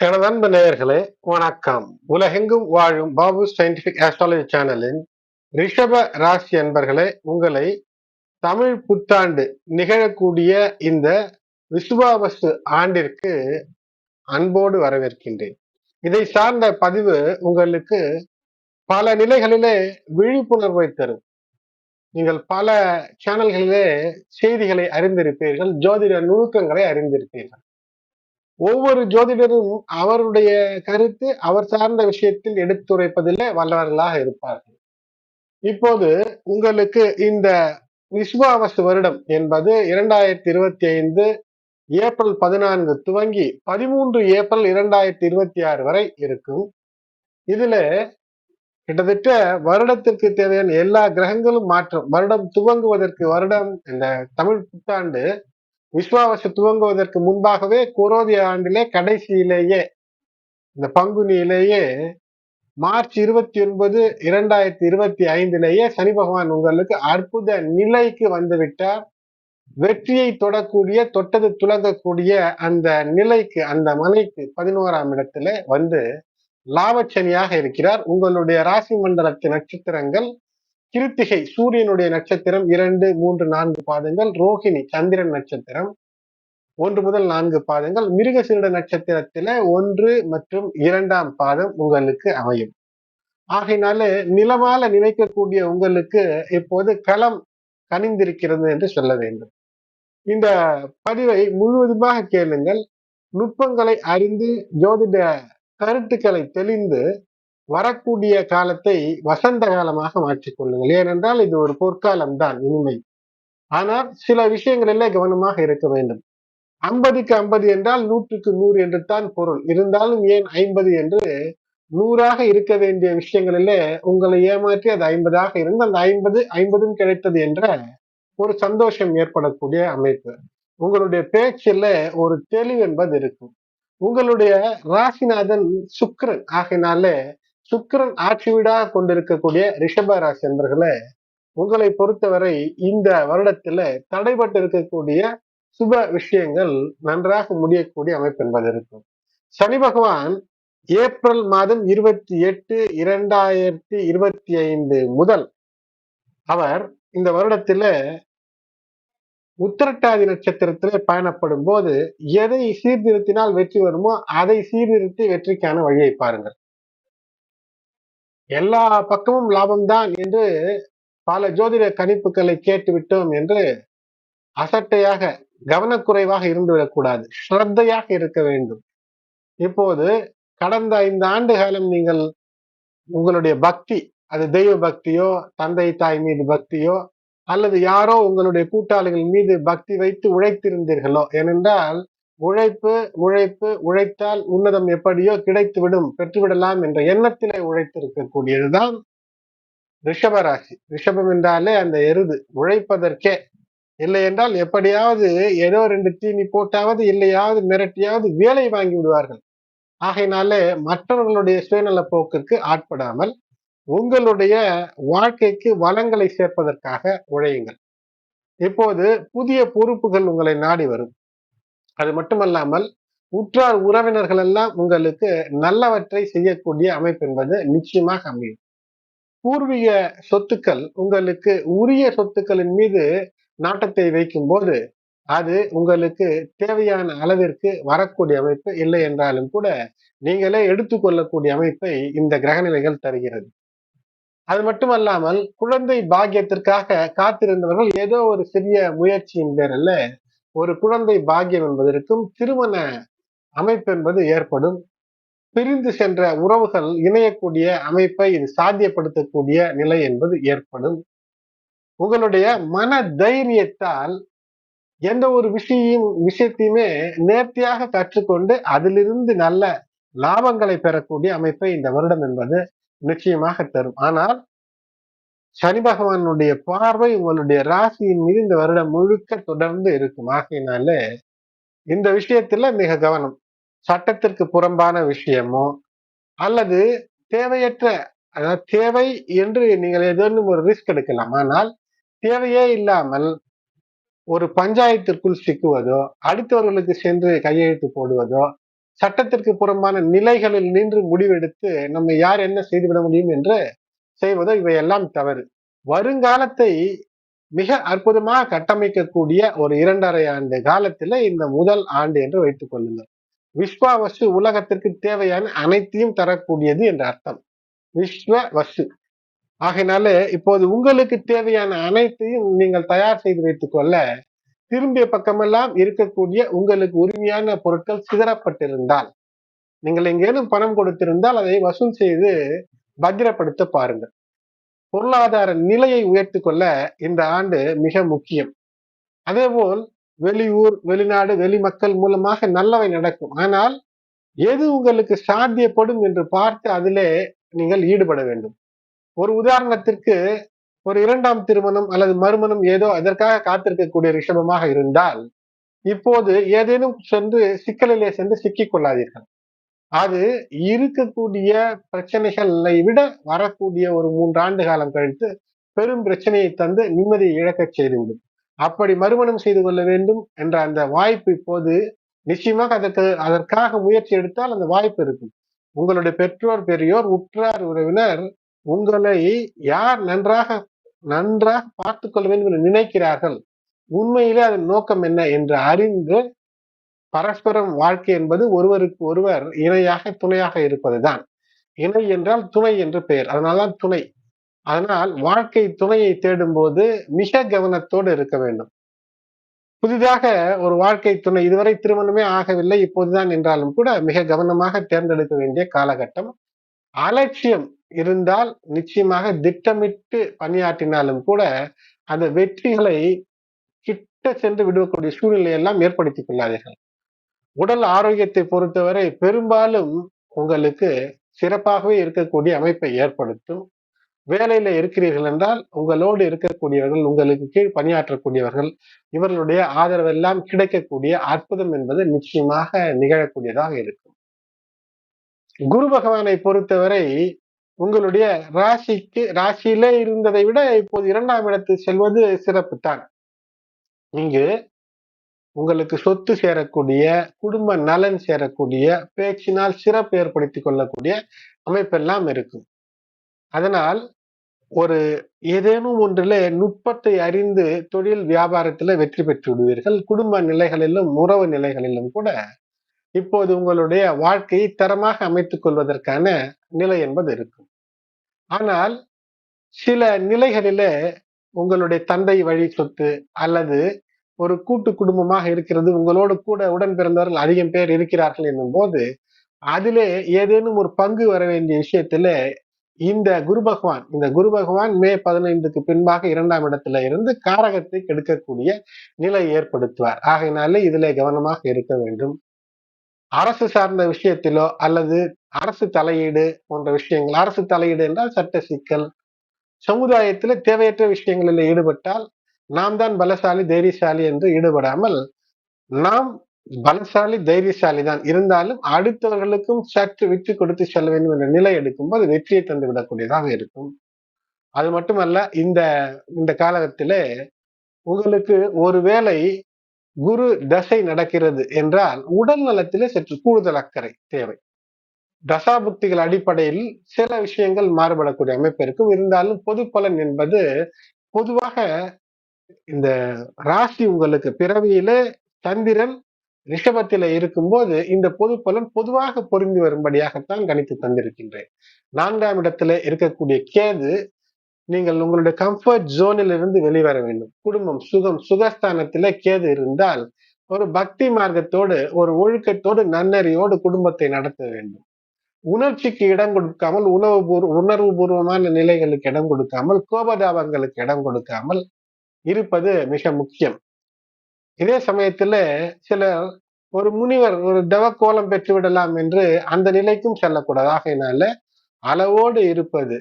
எனது அன்பு நேயர்களே வணக்கம். உலகெங்கும் வாழும் பாபு சயின்டிபிக் ஆஸ்ட்ராலஜி சேனலின் ரிஷப ராசி என்பர்களே உங்களை தமிழ் புத்தாண்டு நிகழக்கூடிய இந்த விசுவாபசு ஆண்டிற்கு அன்போடு வரவேற்கின்றேன். இதை சார்ந்த பதிவு உங்களுக்கு பல நிலைகளிலே விழிப்புணர்வை தரும். நீங்கள் பல சேனல்களிலே செய்திகளை அறிந்திருப்பீர்கள் ஜோதிட நுணுக்கங்களை அறிந்திருப்பீர்கள். ஒவ்வொரு ஜோதிடரும் அவருடைய கருத்து அவர் சார்ந்த விஷயத்தில் எடுத்துரைப்பதில் வல்லவர்களாக இருப்பார்கள். இப்போது உங்களுக்கு இந்த விஸ்வாவசு வருடம் என்பது இரண்டாயிரத்தி இருபத்தி ஐந்து ஏப்ரல் பதினான்கு துவங்கி பதிமூன்று ஏப்ரல் இரண்டாயிரத்தி இருபத்தி ஆறு வரை இருக்கும். இதுல கிட்டத்தட்ட வருடத்திற்கு தேவையான எல்லா கிரகங்களும் மாற்றம் வருடம் துவங்குவதற்கு வருடம் இந்த தமிழ் புத்தாண்டு விஸ்வாவசு துவங்குவதற்கு முன்பாகவே குரோதிய ஆண்டிலே கடைசியிலேயே இந்த பங்குனியிலேயே மார்ச் இருபத்தி ஒன்பது இரண்டாயிரத்தி இருபத்தி ஐந்திலேயே சனி பகவான் உங்களுக்கு அற்புத நிலைக்கு வந்துவிட்டார். வெற்றியை தொடக்கூடிய தொட்டது துலங்கக்கூடிய அந்த நிலைக்கு அந்த மலைக்கு பதினோராம் இடத்துல வந்து லாபச்சனியாக இருக்கிறார். உங்களுடைய ராசி மண்டலத்தின் நட்சத்திரங்கள் கிருத்திகை சூரியனுடைய நட்சத்திரம் இரண்டு மூன்று நான்கு பாதங்கள் ரோஹிணி சந்திரன் நட்சத்திரம் ஒன்று முதல் நான்கு பாதங்கள் மிருகசீருட நட்சத்திரத்துல ஒன்று மற்றும் இரண்டாம் பாதம் உங்களுக்கு அமையும். ஆகையினால நிலமால நினைக்கக்கூடிய உங்களுக்கு இப்போது களம் கனிந்திருக்கிறது என்று சொல்ல வேண்டும். இந்த பதிவை முழுவதுமாக கேளுங்கள். நுட்பங்களை அறிந்து ஜோதிட கருத்துக்களை தெளிந்து வரக்கூடிய காலத்தை வசந்த காலமாக மாற்றிக்கொள்ளுங்கள் ஏனென்றால் இது ஒரு பொற்காலம் தான் இனிமை. ஆனால் சில விஷயங்களிலே கவனமாக இருக்க வேண்டும். ஐம்பதுக்கு ஐம்பது என்றால் நூற்றுக்கு நூறு என்று தான் பொருள். இருந்தாலும் ஏன் ஐம்பது என்று நூறாக இருக்க வேண்டிய விஷயங்களிலே உங்களை ஏமாற்றி அது ஐம்பதாக இருந்து அந்த ஐம்பது ஐம்பதும் கிடைத்தது என்ற ஒரு சந்தோஷம் ஏற்படக்கூடிய அமைப்பு. உங்களுடைய பேச்சில் ஒரு தெளிவு என்பது இருக்கும். உங்களுடைய ராசிநாதன் சுக்கரன் ஆகினாலே சுக்கரன் ஆட்சி வீடாக கொண்டிருக்கக்கூடிய ரிஷபராசி என்பர்களே உங்களை பொறுத்தவரை இந்த வருடத்துல தடைபட்டு இருக்கக்கூடிய சுப விஷயங்கள் நன்றாக முடியக்கூடிய அமைப்பு என்பது இருக்கும். சனி பகவான் ஏப்ரல் மாதம் இருபத்தி எட்டு இரண்டாயிரத்தி இருபத்தி ஐந்து முதல் அவர் இந்த வருடத்துல உத்திரட்டாதி நட்சத்திரத்திலே பயணப்படும் போது எதை சீர்திருத்தினால் வெற்றி வருமோ அதை சீர்திருத்தி வெற்றிக்கான வழியை பாருங்கள். எல்லா பக்கமும் லாபம்தான் என்று பல ஜோதிட கணிப்புகளை கேட்டுவிட்டோம் என்று அசட்டையாக கவனக்குறைவாக இருந்துவிடக்கூடாது ஸ்ரத்தையாக இருக்க வேண்டும். இப்போது கடந்த ஐந்து ஆண்டு காலம் நீங்கள் உங்களுடைய பக்தி அது தெய்வ பக்தியோ தந்தை தாய் மீது பக்தியோ அல்லது யாரோ உங்களுடைய கூட்டாளிகள் மீது பக்தி வைத்து உழைத்திருந்தீர்களோ ஏனென்றால் உழைப்பு உழைப்பு உழைத்தால் உன்னதம் எப்படியோ கிடைத்துவிடும் பெற்றுவிடலாம் என்ற எண்ணத்திலே உழைத்திருக்கக்கூடியதுதான் ரிஷபராசி. ரிஷபம் என்றாலே அந்த எருது. உழைப்பதற்கே. இல்லை என்றால் எப்படியாவது ஏதோ ரெண்டு தீனி போட்டாவது இல்லையாவது மிரட்டியாவது வேலை வாங்கி விடுவார்கள். ஆகையினாலே மற்றவர்களுடைய சுயநல போக்குக்கு ஆட்படாமல் உங்களுடைய வாழ்க்கைக்கு வளங்களை சேர்ப்பதற்காக உழையுங்கள். இப்போது புதிய பொறுப்புகள் உங்களை நாடி வரும். அது மட்டுமல்லாமல் உற்றார் உறவினர்கள் எல்லாம் உங்களுக்கு நல்லவற்றை செய்யக்கூடிய அமைப்பு என்பது நிச்சயமாக அமையும். பூர்வீக சொத்துக்கள் உங்களுக்கு உரிய சொத்துக்களின் மீது நாட்டத்தை வைக்கும் போது அது உங்களுக்கு தேவையான அளவிற்கு வரக்கூடிய அமைப்பு இல்லை என்றாலும் கூட நீங்களே எடுத்துக்கொள்ளக்கூடிய அமைப்பை இந்த கிரகநிலைகள் தருகிறது. அது மட்டுமல்லாமல் குழந்தை பாக்கியத்திற்காக காத்திருந்தவர்கள் ஏதோ ஒரு சிறிய முயற்சியின் பேரில் ஒரு குழந்தை பாக்கியம் என்பதற்கும் திருமண அமைப்பு என்பது ஏற்படும். பிரிந்து சென்ற உறவுகள் இணையக்கூடிய அமைப்பை இது சாத்தியப்படுத்தக்கூடிய நிலை என்பது ஏற்படும். உங்களுடைய மன தைரியத்தால் எந்த ஒரு விஷயம் விஷயத்தையுமே நேர்த்தியாக கற்றுக்கொண்டு அதிலிருந்து நல்ல லாபங்களை பெறக்கூடிய அமைப்பை இந்த வருடம் என்பது நிச்சயமாக தரும். ஆனால் சனி பகவானுடைய பார்வை உங்களுடைய ராசியின் மீது இந்த வருடம் முழுக்க தொடர்ந்து இருக்கும். ஆகையினால இந்த விஷயத்துல மிக கவனம். சட்டத்திற்கு புறம்பான விஷயமோ அல்லது தேவையற்ற அதாவது தேவை என்று நீங்கள் ஏதேனும் ஒரு ரிஸ்க் எடுக்கலாம். ஆனால் தேவையே இல்லாமல் ஒரு பஞ்சாயத்திற்குள் சிக்குவதோ அடுத்தவர்களுக்கு சென்று கையெழுத்து போடுவதோ சட்டத்திற்கு புறம்பான நிலைகளில் நின்று முடிவெடுத்து நம்ம யார் என்ன செய்துவிட முடியும் என்று செய்வதோ இவையெல்லாம் தவறு. வருங்காலத்தை மிக அற்புதமாக கட்டமைக்கக்கூடிய ஒரு இரண்டரை ஆண்டு காலத்துல இந்த முதல் ஆண்டு என்று வைத்துக் கொள்ளுங்கள். விஸ்வாவசு உலகத்திற்கு தேவையான அனைத்தையும் தரக்கூடியது என்ற அர்த்தம். விஸ்வ வசு ஆகையினால இப்போது உங்களுக்கு தேவையான அனைத்தையும் நீங்கள் தயார் செய்து வைத்துக் கொள்ள திரும்பிய பக்கமெல்லாம் இருக்கக்கூடிய உங்களுக்கு உரிமையான பொருட்கள் சிதறப்பட்டிருந்தால் நீங்கள் எங்கேனும் பணம் கொடுத்திருந்தால் அதை வசூல் செய்து பத்திரப்படுத்த பாருங்கள் பொருளாதார நிலையை உயர்த்தி கொள்ள இந்த ஆண்டு மிக முக்கியம். அதேபோல் வெளியூர் வெளிநாடு வெளி மக்கள் மூலமாக நல்லவை நடக்கும். ஆனால் எது உங்களுக்கு சாத்தியப்படும் என்று பார்த்து அதிலே நீங்கள் ஈடுபட வேண்டும். ஒரு உதாரணத்திற்கு ஒரு இரண்டாம் திருமணம் அல்லது மறுமணம் ஏதோ அதற்காக காத்திருக்கக்கூடிய ரிஷபமாக இருந்தால் இப்போது ஏதேனும் சென்று சிக்கலிலே சென்று சிக்கிக் கொள்ளாதீர்கள். அது இருக்கக்கூடிய பிரச்சனைகளை விட வரக்கூடிய ஒரு மூன்று ஆண்டு காலம் கழித்து பெரும் பிரச்சனையை தந்து நிம்மதியை இழக்க செய்துவிடும். அப்படி மறுமணம் செய்து கொள்ள வேண்டும் என்ற அந்த வாய்ப்பு இப்போது நிச்சயமாக அதற்கு அதற்காக முயற்சி எடுத்தால் அந்த வாய்ப்பு இருக்கும். உங்களுடைய பெற்றோர் பெரியோர் உற்றார் உறவினர் உங்களை யார் நன்றாக நன்றாக பார்த்துக் கொள்ள வேண்டும் என்று நினைக்கிறார்கள்? உண்மையிலே அதன் நோக்கம் என்ன என்று அறிந்து பரஸ்பரம் வாழ்க்கை என்பது ஒருவருக்கு ஒருவர் இணையாக துணையாக இருப்பதுதான். இணை என்றால் துணை என்று பெயர். அதனால்தான் துணை. அதனால் வாழ்க்கை துணையை தேடும் போது மிக கவனத்தோடு இருக்க வேண்டும். புதிதாக ஒரு வாழ்க்கை துணை இதுவரை திருமணமே ஆகவில்லை இப்போதுதான் என்றாலும் கூட மிக கவனமாக தேர்ந்தெடுக்க வேண்டிய காலகட்டம். அலட்சியம் இருந்தால் நிச்சயமாக திட்டமிட்டு பணியாற்றினாலும் கூட அந்த வெற்றிகளை கிட்ட சென்று விடுவக்கூடிய சூழ்நிலை எல்லாம் ஏற்படுத்திக் கொள்ளாதீர்கள். உடல் ஆரோக்கியத்தை பொறுத்தவரை பெரும்பாலும் உங்களுக்கு சிறப்பாகவே இருக்கக்கூடிய அமைப்பை ஏற்படுத்தும். வேலையில இருக்கிறீர்கள் என்றால் உங்களோடு இருக்கக்கூடியவர்கள் உங்களுக்கு கீழ் பணியாற்றக்கூடியவர்கள் இவர்களுடைய ஆதரவெல்லாம் கிடைக்கக்கூடிய அற்புதம் என்பது நிச்சயமாக நிகழக்கூடியதாக இருக்கும். குரு பகவானை பொறுத்தவரை உங்களுடைய ராசிக்கு ராசியிலே இருந்ததை விட இப்போது இரண்டாம் இடத்து செல்வது சிறப்பு தான். இங்கு உங்களுக்கு சொத்து சேரக்கூடிய குடும்ப நலன் சேரக்கூடிய பேச்சினால் சிறப்பு ஏற்படுத்தி கொள்ளக்கூடிய அமைப்பெல்லாம் இருக்கும். அதனால் ஒரு ஏதேனும் ஒன்றில் நுட்பத்தை அறிந்து தொழில் வியாபாரத்துல வெற்றி பெற்று விடுவீர்கள். குடும்ப நிலைகளிலும் உறவு நிலைகளிலும் கூட இப்போது உங்களுடைய வாழ்க்கையை தரமாக அமைத்துக் கொள்வதற்கான நிலை என்பது இருக்கும். ஆனால் சில நிலைகளில உங்களுடைய தந்தை வழி சொத்து அல்லது ஒரு கூட்டு குடும்பமாக இருக்கிறது உங்களோடு கூட உடன் பிறந்தவர்கள் அதிகம் பேர் இருக்கிறார்கள் என்னும் போது அதிலே ஏதேனும் ஒரு பங்கு வர வேண்டிய விஷயத்துல இந்த குரு பகவான் இந்த குரு பகவான் மே பதினைந்துக்கு பின்பாக இரண்டாம் இடத்துல இருந்து காரகத்தை கெடுக்கக்கூடிய நிலை ஏற்படுத்துவார். ஆகையினாலே இதிலே கவனமாக இருக்க வேண்டும். அரசு சார்ந்த விஷயத்திலோ அல்லது அரசு தலையீடு போன்ற விஷயங்கள் அரசு தலையீடு என்றால் சட்ட சிக்கல். சமுதாயத்துல தேவையற்ற விஷயங்களில் ஈடுபட்டால் நாம் தான் பலசாலி தைரியசாலி என்று ஈடுபடாமல் நாம் பலசாலி தைரியசாலி தான். இருந்தாலும் அடுத்தவர்களுக்கும் சற்று விட்டு கொடுத்து செல்ல வேண்டும் என்ற நிலை எடுக்கும்போது வெற்றியை தந்து விடக்கூடியதாக இருக்கும். அது மட்டுமல்ல இந்த இந்த காலகட்டத்திலே உங்களுக்கு ஒருவேளை குரு தசை நடக்கிறது என்றால் உடல் நலத்திலே சற்று கூடுதல் அக்கறை தேவை. தசாபுக்திகள் அடிப்படையில் சில விஷயங்கள் மாறுபடக்கூடிய அமைப்பு இருக்கும். இருந்தாலும் பொது பலன் என்பது பொதுவாக இந்த ராசி உங்களுக்கு பிறவியில சந்திரன் ரிஷபத்தில இருக்கும்போது இந்த பொது பலன் பொதுவாக பொருந்தி வரும்படியாகத்தான் கணித்து தந்திருக்கின்றேன். நான்காம் இடத்துல இருக்கக்கூடிய கேது நீங்கள் உங்களுடைய கம்ஃபர்ட் ஜோனில் இருந்து வெளிவர வேண்டும். குடும்பம் சுகம் சுகஸ்தானத்தில கேது இருந்தால் ஒரு பக்தி மார்க்கத்தோடு ஒரு ஒழுக்கத்தோடு நன்னறியோடு குடும்பத்தை நடத்த வேண்டும். உணர்ச்சிக்கு இடம் கொடுக்காமல் உணவு பூர்வ உணர்வு பூர்வமான நிலைகளுக்கு இடம் கொடுக்காமல் கோபதாபங்களுக்கு இடம் கொடுக்காமல் இருப்பது மிக முக்கியம். இதே சமயத்துல சில ஒரு முனிவர் ஒரு தவ கோலம் பெற்று விடலாம் என்று அந்த நிலைக்கும் செல்லக்கூடாது. ஆகையினால அளவோடு இருப்பது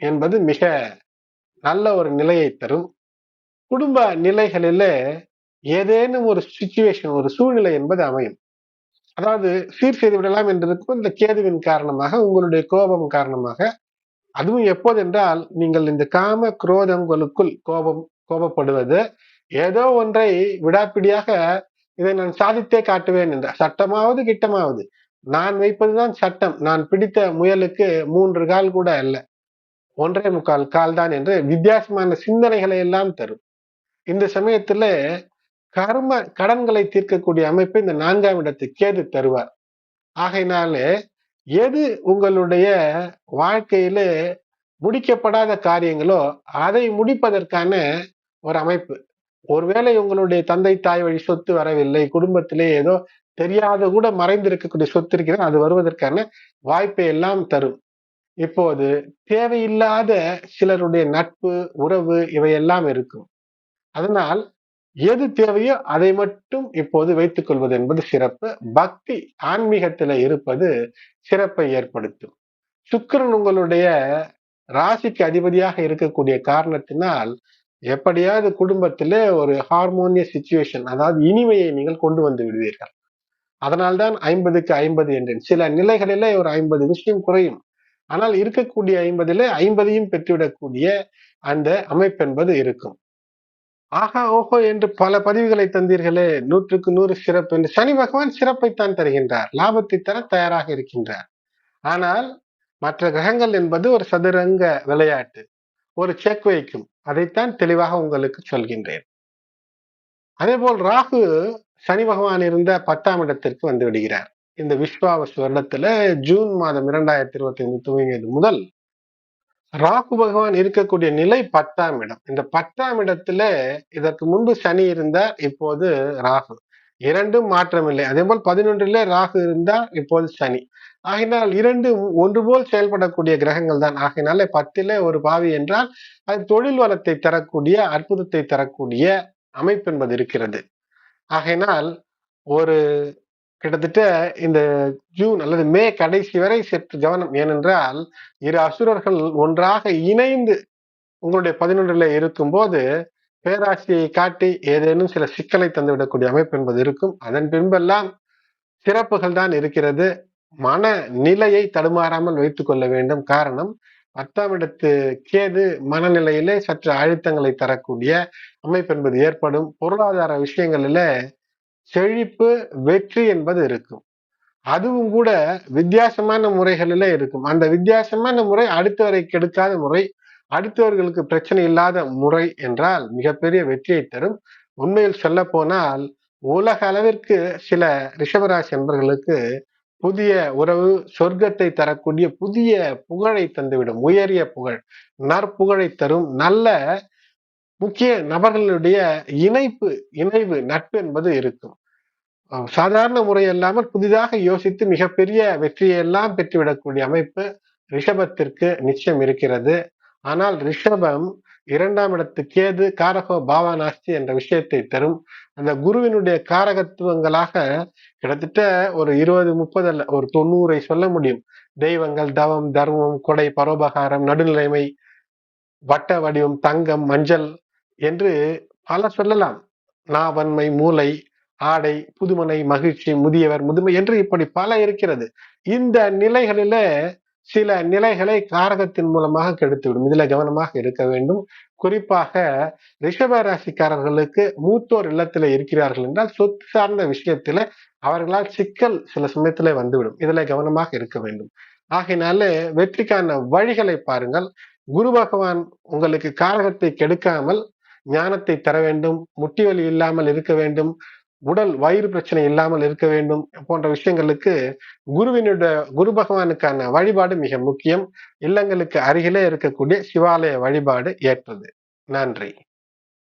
என்பது மிக நல்ல ஒரு நிலையை தரும். குடும்ப நிலைகளில ஏதேனும் ஒரு சுச்சுவேஷன் ஒரு சூழ்நிலை என்பது அமையும். அதாவது சீர் செய்து விடலாம் என்று இருக்கும் இந்த கேதுவின் காரணமாக உங்களுடைய கோபம் காரணமாக. அதுவும் எப்போது என்றால் நீங்கள் இந்த காம குரோதங்களுக்குள் கோபம் கோபப்படுவது. ஏதோ ஒன்றை விடாப்பிடியாக இதை நான் சாதித்தே காட்டுவேன் என்ற சட்டமாவது கிட்டமாவது. நான் வைப்பதுதான் சட்டம். நான் பிடித்த முயலுக்கு மூன்று கால் கூட அல்ல. ஒன்றே முக்கால் கால் தான் என்று வித்தியாசமான சிந்தனைகளை எல்லாம் தரும். இந்த சமயத்துல கர்ம கடன்களை தீர்க்கக்கூடிய அமைப்பு இந்த நான்காம் இடத்து கேது தருவார். ஆகையினாலே எது உங்களுடைய வாழ்க்கையில முடிக்கப்படாத காரியங்களோ அதை முடிப்பதற்கான ஒரு அமைப்பு. ஒருவேளை உங்களுடைய தந்தை தாய் வழி சொத்து வரவில்லை குடும்பத்திலே ஏதோ தெரியாத கூட மறைந்திருக்கக்கூடிய சொத்து இருக்கிறது அது வருவதற்கான வாய்ப்பை எல்லாம் தரும். இப்போது தேவையில்லாத சிலருடைய நட்பு உறவு இவையெல்லாம் இருக்கும். அதனால் எது தேவையோ அதை மட்டும் இப்போது வைத்துக் கொள்வது என்பது சிறப்பு. பக்தி ஆன்மீகத்துல இருப்பது சிறப்பை ஏற்படுத்தும். சுக்கிரன் உங்களுடைய ராசிக்கு அதிபதியாக இருக்கக்கூடிய காரணத்தினால் எப்படியாவது குடும்பத்திலே ஒரு ஹார்மோனியஸ் சுச்சுவேஷன் அதாவது இனிமையை நீங்கள் கொண்டு வந்து விடுவீர்கள். அதனால்தான் ஐம்பதுக்கு ஐம்பது என்றேன். சில நிலைகளிலே ஒரு ஐம்பது விஷயம் குறையும். ஆனால் இருக்கக்கூடிய ஐம்பதிலே ஐம்பதையும் பெற்றுவிடக்கூடிய அந்த அமைப்பு என்பது இருக்கும். ஆகா ஓஹோ என்று பல பதிவுகளை தந்தீர்களே. நூற்றுக்கு நூறு சிறப்பு என்று. சனி பகவான் சிறப்பைத்தான் தருகின்றார். லாபத்தை தர தயாராக இருக்கின்றார். ஆனால் மற்ற கிரகங்கள் என்பது ஒரு சதுரங்க விளையாட்டு. ஒரு செக் வைக்கும். அதைத்தான் தெளிவாக உங்களுக்கு சொல்கின்றேன். அதே போல் ராகு சனி பகவான் இருந்த பத்தாம் இடத்திற்கு வந்து விடுகிறார். இந்த விஸ்வாவச வருடத்துல ஜூன் மாதம் இரண்டாயிரத்தி இருபத்தி ஐந்து துவங்கியது முதல் ராகு பகவான் இருக்கக்கூடிய நிலை பத்தாம் இடம். இந்த பத்தாம் இடத்துல இதற்கு முன்பு சனி இருந்தார் இப்போது ராகு. இரண்டும் மாற்றமில்லை. அதே போல் பதினொன்றுல ராகு இருந்தார் இப்போது சனி. ஆகினால் இரண்டு ஒன்று போல் செயல்படக்கூடிய கிரகங்கள் தான். ஆகினால பத்திலே ஒரு பாவி என்றால் அது தொழில் வளத்தை தரக்கூடிய அற்புதத்தை தரக்கூடிய அமைப்பு என்பது இருக்கிறது. ஆகையினால் ஒரு கிட்டத்தட்ட இந்த ஜூன் அல்லது மே கடைசி வரை சற்று கவனம். ஏனென்றால் இரு அசுரர்கள் ஒன்றாக இணைந்து உங்களுடைய பதினொன்றுல இருக்கும்போது பேராசியை காட்டி ஏதேனும் சில சிக்கலை தந்துவிடக்கூடிய அமைப்பு என்பது இருக்கும். அதன் பின்பெல்லாம் சிறப்புகள் தான் இருக்கிறது. மனநிலையை தடுமாறாமல் வைத்துக் கொள்ள வேண்டும். காரணம் பத்தாம் இடத்து கேது மனநிலையிலே சற்று அழுத்தங்களை தரக்கூடிய அமைப்பு என்பது ஏற்படும். பொருளாதார விஷயங்களில செழிப்பு வெற்றி என்பது இருக்கும். அதுவும் கூட வித்தியாசமான முறைகளில இருக்கும். அந்த வித்தியாசமான முறை அடுத்தவரை கெடுக்காத முறை அடுத்தவர்களுக்கு பிரச்சனை இல்லாத முறை என்றால் மிகப்பெரிய வெற்றியை தரும். உண்மையில் சொல்ல போனால் உலக அளவிற்கு சில ரிஷபராசி என்பர்களுக்கு புதிய உறவு சொர்க்கத்தை தரக்கூடிய புதிய புகழை தந்துவிடும். உயரிய புகழ் நற்புகழை தரும் நல்ல முக்கிய நபர்களுடைய இணைப்பு இணைவு நட்பு என்பது இருக்கும். சாதாரண முறை இல்லாமல் புதிதாக யோசித்து மிகப்பெரிய வெற்றியை எல்லாம் பெற்றுவிடக்கூடிய அமைப்பு ரிஷபத்திற்கு நிச்சயம் இருக்கிறது. ஆனால் ரிஷபம் இரண்டாம் இடத்து கேது காரகோ பாவானாஸ்தி என்ற விஷயத்தை தரும். அந்த குருவினுடைய காரகத்துவங்களாக கிட்டத்தட்ட ஒரு இருபது முப்பது அல்ல ஒரு தொண்ணூறை சொல்ல முடியும். தெய்வங்கள் தவம் தர்மம் கொடை பரோபகாரம் நடுநிலைமை வட்ட வடிவம் தங்கம் மஞ்சள் என்று பல சொல்லலாம். நாவன்மை மூளை ஆடை புதுமனை மகிழ்ச்சி முதியவர் முதுமை என்று இப்படி பல இருக்கிறது. இந்த நிலைகளில சில நிலைகளை காரகத்தின் மூலமாக கெடுத்துவிடும். இதுல கவனமாக இருக்க வேண்டும். குறிப்பாக ரிஷப ராசிக்காரர்களுக்கு மூத்தோர் இல்லத்தில் இருக்கிறார்கள் என்றால் சொத்து சார்ந்த விஷயத்துல அவர்களால் சிக்கல் சில சமயத்துல வந்துவிடும். இதுல கவனமாக இருக்க வேண்டும். ஆகையினால வெற்றிக்கான வழிகளை பாருங்கள். குரு பகவான் உங்களுக்கு காரகத்தை கெடுக்காமல் ஞானத்தை தர வேண்டும். முட்டி வலி இல்லாமல் இருக்க வேண்டும். உடல் வயிறு பிரச்சனை இல்லாமல் இருக்க வேண்டும் போன்ற விஷயங்களுக்கு குருவினுடைய குரு பகவானுக்கான வழிபாடு மிக முக்கியம். இல்லங்களுக்கு அருகிலே இருக்கக்கூடிய சிவாலய வழிபாடு ஏற்றது. நன்றி.